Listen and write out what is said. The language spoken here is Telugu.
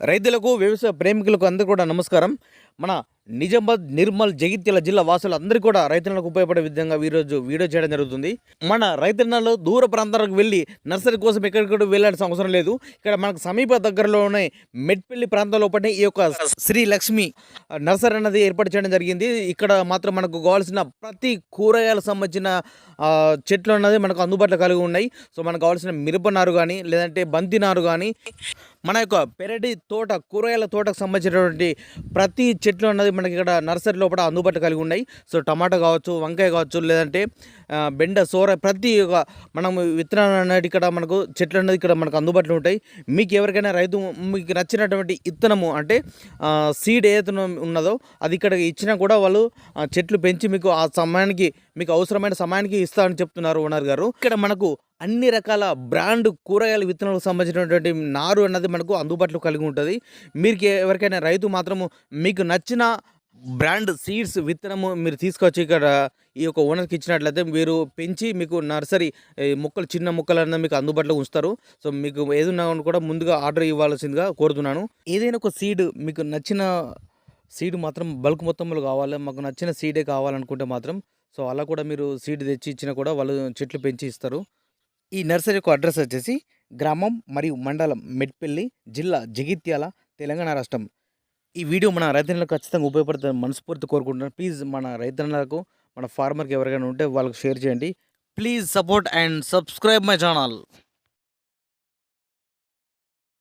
రైతులకు వ్యవసాయ ప్రేమికులకు అందరూ కూడా నమస్కారం. మన నిజామాబాద్ నిర్మల్ జగిత్యాల జిల్లా వాసులు అందరికీ కూడా రైతన్నలకు ఉపయోగపడే విధంగా ఈరోజు వీడియో చేయడం జరుగుతుంది. మన రైతన్నలు దూర ప్రాంతాలకు వెళ్ళి నర్సరీ కోసం ఎక్కడికి వెళ్ళాల్సిన అవసరం లేదు. ఇక్కడ మనకు సమీప దగ్గరలోనే మెట్పల్లి ప్రాంతంలో పడిన ఈ యొక్క శ్రీ లక్ష్మి నర్సరీ అనేది ఏర్పాటు చేయడం జరిగింది. ఇక్కడ మాత్రం మనకు కావాల్సిన ప్రతి కూరగాయలకు సంబంధించిన చెట్లు అనేది మనకు అందుబాటులో కలిగి ఉన్నాయి. సో మనకు కావాల్సిన మిరప నారు కానీ లేదంటే బంతి నారు కానీ మన యొక్క పెరటి తోట కూరగాయల తోటకు సంబంధించినటువంటి ప్రతి చెట్లు అన్నది మనకి ఇక్కడ నర్సరీ లోపల అందుబాటు కలిగి ఉన్నాయి. సో టమాటా కావచ్చు వంకాయ కావచ్చు లేదంటే బెండ సోర ప్రతి ఒక్క మనం విత్తనాలు అనేది ఇక్కడ మనకు చెట్లు అనేది ఇక్కడ మనకు అందుబాటులో ఉంటాయి. మీకు ఎవరికైనా రైతు మీకు నచ్చినటువంటి విత్తనము అంటే సీడ్ ఏదైతే ఉన్నదో అది ఇక్కడ ఇచ్చినా కూడా వాళ్ళు చెట్లు పెంచి మీకు ఆ సమయానికి మీకు అవసరమైన సమయానికి ఇస్తామని చెప్తున్నారు ఓనర్ గారు. ఇక్కడ మనకు అన్ని రకాల బ్రాండ్ కూరగాయల విత్తనాలకు సంబంధించినటువంటి నారు అన్నది మనకు అందుబాటులో కలిగి ఉంటుంది. మీరు ఎవరికైనా రైతు మాత్రము మీకు నచ్చిన బ్రాండ్ సీడ్స్ విత్తనము మీరు తీసుకొచ్చి ఇక్కడ ఈ యొక్క ఓనర్కి ఇచ్చినట్లయితే మీరు పెంచి మీకు నర్సరీ మొక్కలు చిన్న మొక్కలు అన్నది మీకు అందుబాటులో ఉంచుతారు. సో మీకు ఏదైనా కూడా ముందుగా ఆర్డర్ ఇవ్వాల్సిందిగా కోరుతున్నాను. ఏదైనా ఒక సీడ్ మీకు నచ్చిన సీడ్ మాత్రం బల్క్ మొత్తంలో కావాలి. మాకు నచ్చిన సీడే కావాలనుకుంటే మాత్రం సో అలా కూడా మీరు సీడ్ తెచ్చి ఇచ్చినా కూడా వాళ్ళు చెట్లు పెంచి ఇస్తారు. ఈ నర్సరీ యొక్క అడ్రస్ వచ్చేసి గ్రామం మరియు మండలం మెట్పల్లి జిల్లా జగిత్యాల తెలంగాణ రాష్ట్రం. ఈ వీడియో మన రైతన్నలకు ఖచ్చితంగా ఉపయోగపడుతుంది మనస్ఫూర్తి కోరుకుంటున్నాను. ప్లీజ్ మన రైతన్నలకు మన ఫార్మర్కి ఎవరికైనా ఉంటే వాళ్ళకి షేర్ చేయండి. Please support and subscribe my channel.